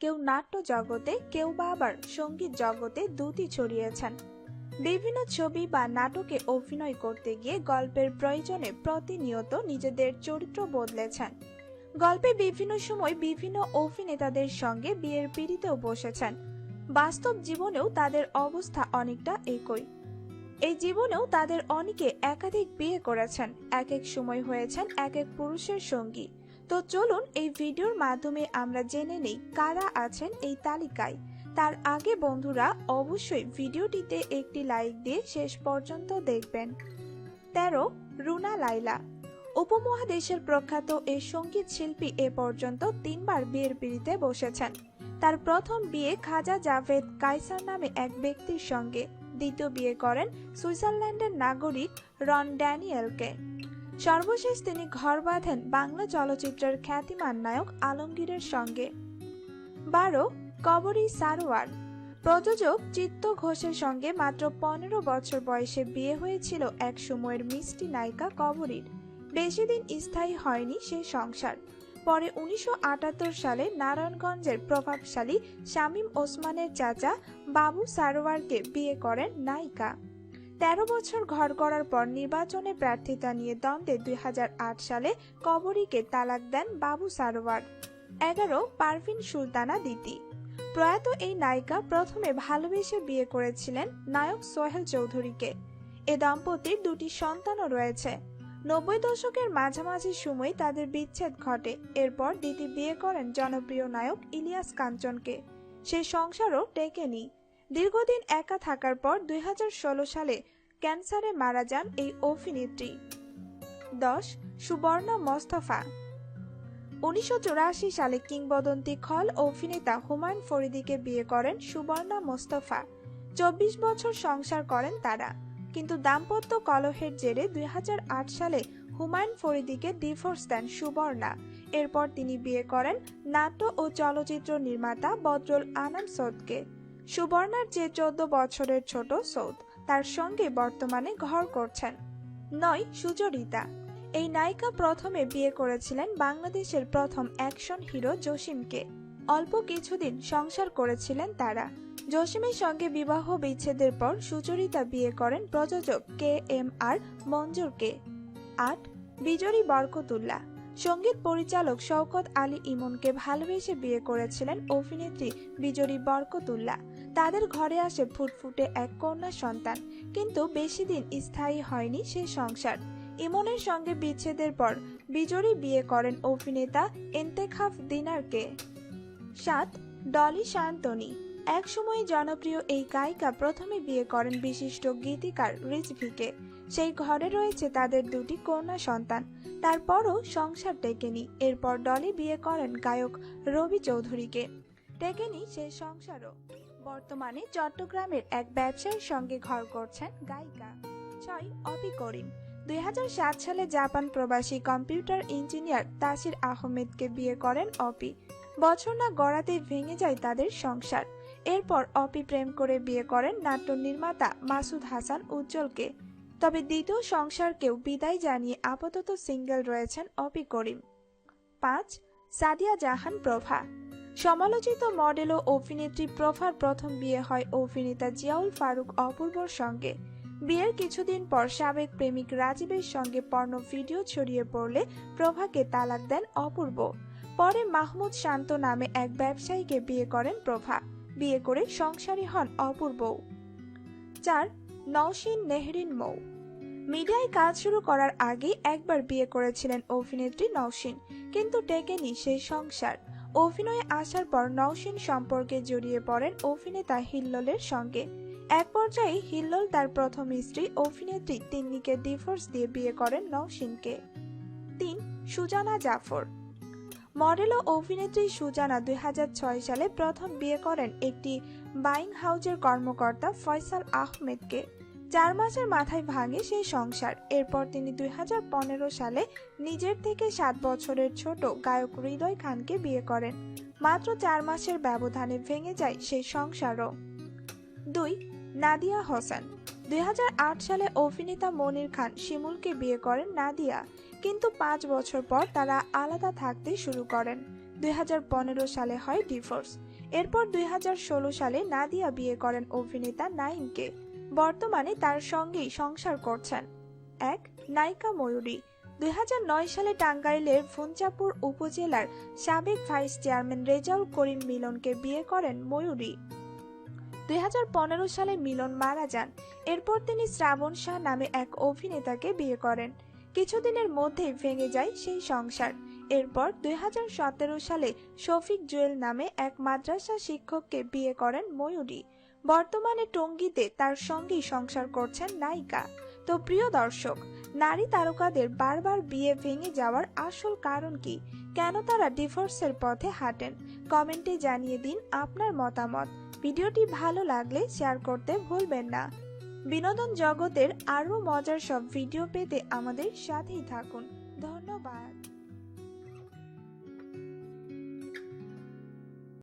কেউ নাট্য জগতে, কেউ বা আবার সংগীত জগতে দুটি ছড়িয়েছেন। বিভিন্ন ছবি বা নাটকে অভিনয় করতে গিয়ে গল্পের প্রয়োজনে প্রতিনিয়ত নিজেদের চরিত্র বদলেছেন। গল্পে বিভিন্ন সময় বিভিন্ন অভিনেতাদের সঙ্গে বিয়ের পিড়িতেও বসেছেন। বাস্তব জীবনেও তাদের অবস্থা অনেকটা একই। এই জীবনেও তাদের অনেকে একাধিক বিয়ে করেছেন। এক এক সময় হয়েছেন এক এক পুরুষের সঙ্গী। তো চলুন এই ভিডিওর মাধ্যমে আমরা জেনে নেই কারা আছেন এই তালিকায়। তার আগে বন্ধুরা অবশ্যই ভিডিওটিতে একটি লাইক দিয়ে শেষ পর্যন্ত দেখবেন। তেরো, রুনা লাইলা উপমহাদেশের প্রখ্যাত এই সংগীত শিল্পী এ পর্যন্ত তিনবার বিয়ের পিড়িতে বসেছেন। তার প্রথম বিয়ে খাজা জাভেদ কাইসার নামে এক ব্যক্তির সঙ্গে। দ্বিতীয় বিয়ে করেন সুইজারল্যান্ডের নাগরিক রন ড্যানিয়েলকে। সর্বশেষ তিনি ঘর বাঁধেন বাংলা চলচ্চিত্রের খ্যাতিমান নায়ক আলমগীরের সঙ্গে। বারো, কবরী সারোয়ার। প্রযোজক চিত্ত ঘোষের সঙ্গে মাত্র পনেরো বছর বয়সে বিয়ে হয়েছিল এক সময়ের মিষ্টি নায়িকা কবরীর। বেশি দিন স্থায়ী হয়নি সে সংসার। পরে উনিশশো আটাত্তর সালে নারায়ণগঞ্জের প্রভাবশালী শামীম ওসমানের চাচা বাবু সারোয়ারকে বিয়ে করেন নায়িকা। তেরো বছর ঘর করার পর নির্বাচনে প্রার্থিতা নিয়ে দ্বন্দ্বে দুই হাজার আট সালে কবরীকে তালাক দেন বাবু সারোয়ার। এগারো, পারভিন সুলতানা দিতি প্রয়াত এই নায়িকা প্রথমে ভালোবেসে বিয়ে করেছিলেন নায়ক সোহেল চৌধুরীকে। এ দম্পতির দুটি সন্তানও রয়েছে। নব্বই দশকের মাঝামাঝি সময় তাদের বিচ্ছেদ ঘটে। এরপর দিতি বিয়ে করেন জনপ্রিয় নায়ক ইলিয়াস কাঞ্চনকে। সেই সংসারও টেকেনি দীর্ঘদিন একা থাকার পর দুই হাজার ষোলো সালে ক্যান্সারে মারা যান এই অভিনেত্রী। দশ, সুবর্ণা মোস্তফা। উনিশশো চুরাশি সালে কিংবদন্তি খল অভিনেতা হুমায়ুন ফরিদিকে বিয়ে করেন সুবর্ণা মোস্তফা। চব্বিশ বছর সংসার করেন তারা। কিন্তু দাম্পত্য কলহের জেরে দুই হাজার আট সালে হুমায়ুন ফরিদিকে ডিভোর্স দেন সুবর্ণা। এরপর তিনি বিয়ে করেন নাট্য ও চলচ্চিত্র নির্মাতা বদরুল আনাম সৌদকে। সুবর্ণার যে চোদ্দ বছরের ছোট সৌদ, তার সঙ্গে বর্তমানে ঘর করছেন। নয়, সুচরিতা। এই নায়িকা প্রথমে বিয়ে করেছিলেন বাংলাদেশের প্রথম অ্যাকশন হিরো জসিমকে। অল্প কিছুদিন সংসার করেছিলেন তারা। জসিমের সঙ্গে বিবাহ বিচ্ছেদের পর সুচরিতা বিয়ে করেন প্রযোজক কে এম আর মঞ্জুরকে। আট বিজরি বরকতুল্লাহ। সংগীত পরিচালক শওকত আলী ইমনকে ভালোবেসে বিয়ে করেছিলেন অভিনেত্রী বিজরি বরকতুল্লাহ। তাদের ঘরে আসে ফুটফুটে এক কন্যা সন্তান। কিন্তু বেশি দিন স্থায়ী হয়নি সে সংসার। ইমনের সঙ্গে বিচ্ছেদের পর বিজরি বিয়ে করেন অভিনেতা এন্তেখাফ দিনারকে। সাত, ডলি শান্তনী। একসময় জনপ্রিয় এই গায়িকা প্রথমে বিয়ে করেন বিশিষ্ট গীতিকার রিজভিকে। সেই ঘরে রয়েছে তাদের দুটি কন্যা সন্তান। তারপরও সংসার টেকেনি। এরপর ডলি বিয়ে করেন গায়ক রবি চৌধুরীকে। টেকেনি সে সংসারও। বর্তমানে চট্টগ্রামের এক ব্যবসায়ীর সঙ্গে ঘর করছেন গায়িকা ছয় অপি করিম। দুই হাজার সাত সালে জাপান প্রবাসী কম্পিউটার ইঞ্জিনিয়ার তাসির আহমেদকে বিয়ে করেন অপি। বছর না গড়াতেই ভেঙে যায় তাদের সংসার। এরপর অপি প্রেম করে বিয়ে করেন নাট্য নির্মাতা মাসুদ হাসান উজ্জ্বলকে। তবে দ্বিতীয় সংসারকেও বিদায় জানিয়ে আপাতত সিঙ্গেল রয়েছেন অপি করিম। পাঁচ, সাদিয়া জাহান প্রভা। সমালোচিত মডেল ও অভিনেত্রী প্রভার প্রথম বিয়ে হয় অভিনেতা জিয়াউল ফারুক অপূর্বর সঙ্গে। বিয়ের কিছুদিন পর সাবেক প্রেমিক রাজীবের সঙ্গে পর্ণ ভিডিও ছড়িয়ে পড়লে প্রভাকে তালাক দেন অপূর্ব। পরে মাহমুদ শান্ত নামে এক ব্যবসায়ীকে বিয়ে করেন প্রভা। বিয়ে করে সংসারী হন অপূর্ব। চার, নওশিন নেহরিন মৌ। মিডিয়ায় কাজ শুরু করার আগে একবার বিয়ে করেছিলেন অভিনেত্রী নওশিন, কিন্তু টেকেনি সেই সংসার। অভিনয়ে আসার পর নওশিন সম্পর্কে জড়িয়ে পড়েন অভিনেতা হিল্লোলের সঙ্গে। এক পর্যায়ে হিল্লোল তার প্রথম স্ত্রী অভিনেত্রী তিন্নিকে ডিভোর্স দিয়ে বিয়ে করেন নওশিনকে। তিন, সুজানা জাফর। মডেল ও অভিনেত্রী সুজানা দুই হাজার ছয় সালে প্রথম বিয়ে করেন একটি বাইং হাউজের কর্মকর্তা ফয়সাল আহমেদকে। চার মাসের মাথায় ভাঙে সেই সংসার। এরপর তিনি দুই হাজার পনেরো সালে নিজের থেকে সাত বছরের ছোট গায়ক হৃদয় খানকে বিয়ে করেন। মাত্র চার মাসের ব্যবধানে ভেঙে যায় সেই সংসারও। দুই, নাদিয়া হোসেন। দুই সালে অভিনেতা মনির খান শিমুলকে বিয়ে করেন নাদিয়া। কিন্তু পাঁচ বছর পর তারা আলাদা থাকতে শুরু করেন। দুই হাজার পনেরো সালে হয় ডিভোর্স। এরপর দুই হাজার ষোলো সালে নাদিয়া বিয়ে করেন অভিনেতা নাইমকে। বর্তমানে তার সঙ্গেই সংসার করছেন। এক, নায়িকা ময়ূরী। দুই হাজার নয় সালে টাঙ্গাইলের ফুঞ্চাপুর উপজেলার সাবেক ভাইস চেয়ারম্যান রেজাউল করিম মিলনকে বিয়ে করেন ময়ূরী। দু হাজার পনেরো সালে মিলন মারা যান। এরপর তিনি শ্রাবণ শাহ নামে এক অভিনেতাকে বিয়ে করেন। কিছুদিনের মধ্যেই ভেঙে যায় সেই সংসার। এরপর দুই হাজার সতেরো সালে শফিক জুয়েল নামে এক মাদ্রাসা শিক্ষককে বিয়ে করেন ময়ূরী। বর্তমানে টঙ্গীতে তার সঙ্গেই সংসার করছেন নায়িকা। তো প্রিয় দর্শক, নারী তারকাদের বারবার বিয়ে ভেঙে যাওয়ার আসল কারণ কি? কেন তারা ডিভোর্সের পথে হাঁটেন? কমেন্টে জানিয়ে দিন আপনার মতামত। ভিডিওটি ভালো লাগলে শেয়ার করতে ভুলবেন না। বিনোদন জগতের আরও মজার সব ভিডিও পেতে আমাদের সাথেই থাকুন। ধন্যবাদ।